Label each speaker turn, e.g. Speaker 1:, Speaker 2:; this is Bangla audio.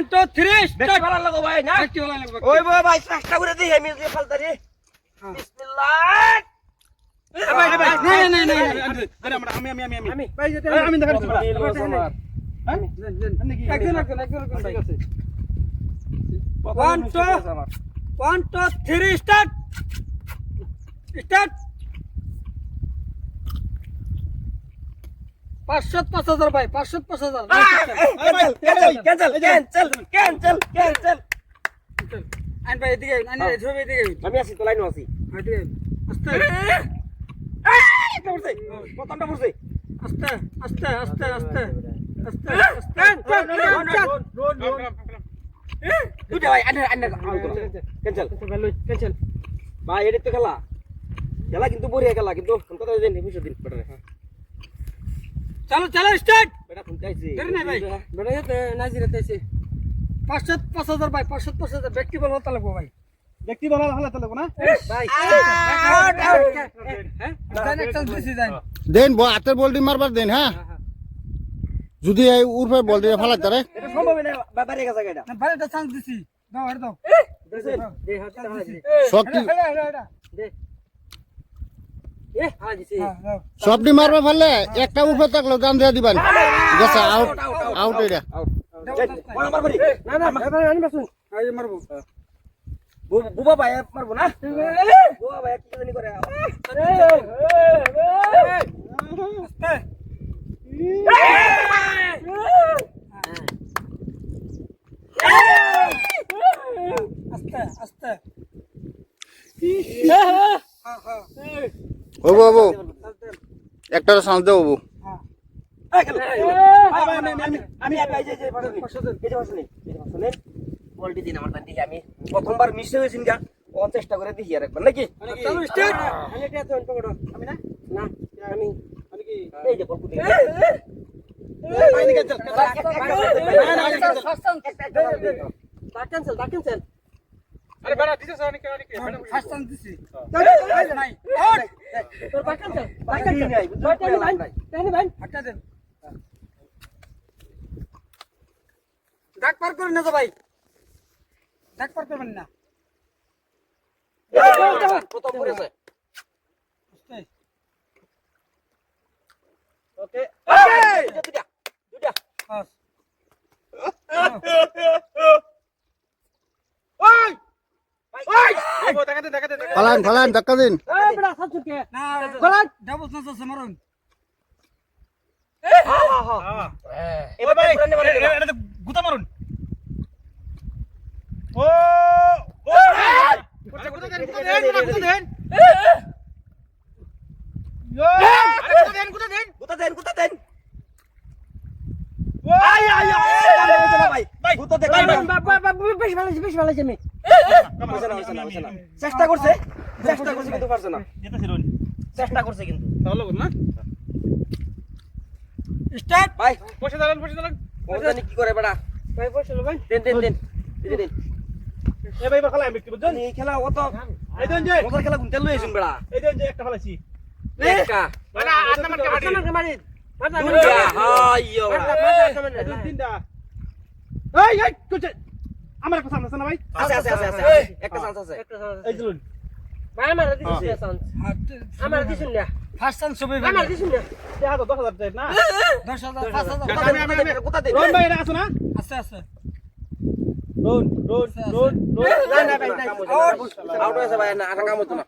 Speaker 1: ওয়ান টু থ্রি
Speaker 2: বেশি ভালো লাগো ভাই না ওই বই ভাই চেষ্টা করে দিই আমি যে ফালতারি
Speaker 1: হ্যাঁ।
Speaker 2: বিসমিল্লাহ।
Speaker 1: ভাই, ভাই, না, না, না, না,
Speaker 3: আমি আমি আমি আমি।
Speaker 2: আমি।
Speaker 3: আমি দেখাচ্ছি বড়া
Speaker 1: একজন একজন একজন একজন ঠিক আছে। One two one two three start start পাঁচশো পাঁচ হাজার ভাই পাঁচশো পাঁচ হাজার। আইন ভাই এদিকে আইন, আইন এদিকে এদিকে
Speaker 2: আমি আছি তো লাইনও আছি।
Speaker 1: এদিকে আইন। আস্তে।
Speaker 2: একটা প্রথমটা পড়ছে।
Speaker 1: আস্তে আস্তে আস্তে আস্তে আস্তে আস্তে
Speaker 2: দুইটা ভাই আন্ডার আন্ডার ক্যান্সেল ক্যান্সেল ভাই এটা তো খেলা। খেলা কিন্তু বড়িয়া খেলা কিন্তু কথা দিন দিন
Speaker 1: চলো চলো স্টার্ট
Speaker 2: বেটা ফোন
Speaker 1: দেরি নাই ভাই। বেড়ে যেতে নাজিরে তেছে পাঁচশো পাঁচ হাজার ভাই পাঁচশো পাঁচ হাজার ব্যক্তি বল হতে লাগবো ভাই।
Speaker 3: দেখতে ভালো ভালো তাহলে না?
Speaker 1: ভাই। হ্যাঁ দেন
Speaker 4: হাতের বলটি মারবার দেন হ্যাঁ? যদি এই উর্ফে বলটি
Speaker 2: এটা সম্ভব না
Speaker 1: না চান্স দিছি। দাও আর দাও।
Speaker 2: দে হাতে হাতে দে
Speaker 4: সবটি
Speaker 1: হ্যাঁ
Speaker 4: মারবার ফেললে একটা উর্ফে থাকলে গান দিয়ে দিবেন গেছে আউট আউট এটা
Speaker 1: মারবো
Speaker 2: বুবা ভাই মারবো না বুবা ভাই কি জানি করে
Speaker 1: আস্তে আস্তে আস্তে হ্যাঁ হ্যাঁ
Speaker 4: ও বাবু একটা চান্স দেবো বাবু
Speaker 2: প্রথমবার মিস হয়েছিন গা চেষ্টা করে আর একবার নাকি আমি না না আমি এই যে
Speaker 3: আরে বেড়া
Speaker 1: ফার্স্ট দিছি। নাই
Speaker 2: তোর বাক ক্যান্সেল বাক ক্যান্সেল তোর ভাই। টানি ভাই।
Speaker 1: হাঁটা দেন। ডাক পার করে না তো ভাই। ডাক পার করবেন না।
Speaker 2: প্রথম ওকে। দুটা দুটা
Speaker 1: পাস
Speaker 3: ও দেখাতে দেখাতে দেখাতে
Speaker 4: ফালান ফালান ধাক্কা দিন
Speaker 2: এই বড়া সাচুকে
Speaker 1: না গলাত ডাবল চান্স আছে মারুন
Speaker 2: এবার ভাই
Speaker 3: এটা তো গুতা মারুন ও ও গুতা গুতা দেন গুতা দেন গুতা দেন ইয়ো আরে গুতা দেন গুতা দেন
Speaker 2: গুতা দেন গুতা দেন
Speaker 3: ও আই আই
Speaker 2: ভাই
Speaker 3: ভাই
Speaker 2: গুতা দেন বেশ ভালো বেশ ভালো আমি চেষ্টা করছে চেষ্টা করছে কিন্তু পারছে না। চেষ্টা করছে কিন্তু।
Speaker 3: তাহলে না?
Speaker 1: স্টার্ট।
Speaker 2: ভাই
Speaker 3: বসে দাঁড়ান বসে দাঁড়ান।
Speaker 2: জানি কি করে বেটা।
Speaker 1: ভাই বসে ভাই।
Speaker 2: দেন দেন দেন এই দেন।
Speaker 3: এ ভাই খেলা আমি একটু বুঝছেন
Speaker 2: এই খেলা অত
Speaker 3: এই দেন যে।
Speaker 2: মজার খেলা গুনতে লই আইছুন বেড়া
Speaker 3: এই দেন যে একটা খেলাছি
Speaker 2: একা
Speaker 3: মানে আট নাম্বার কে মারি? আট নাম্বার কে মারি? মার। না মার?
Speaker 2: দুটা হাইয়ো
Speaker 3: দুই তিনটা এই এই কুচে আমার একটা সামনে আছে না ভাই
Speaker 2: আছে আছে আছে আছে একটা চান্স আছে
Speaker 3: এই দিলুন
Speaker 1: ফার্স্ট চান্স হবে
Speaker 3: এ হাতে 10000 দেন না
Speaker 1: দশ হাজার পাঁচ হাজার
Speaker 2: গুতা দেন গুতা দেন গুতা দেন
Speaker 3: রোন ভাই এটা আছে না
Speaker 1: আছে আছে
Speaker 3: রোন রোন রোন রোন
Speaker 2: না না ভাই না আউট হয়েছে ভাই না আটা কাম হতো না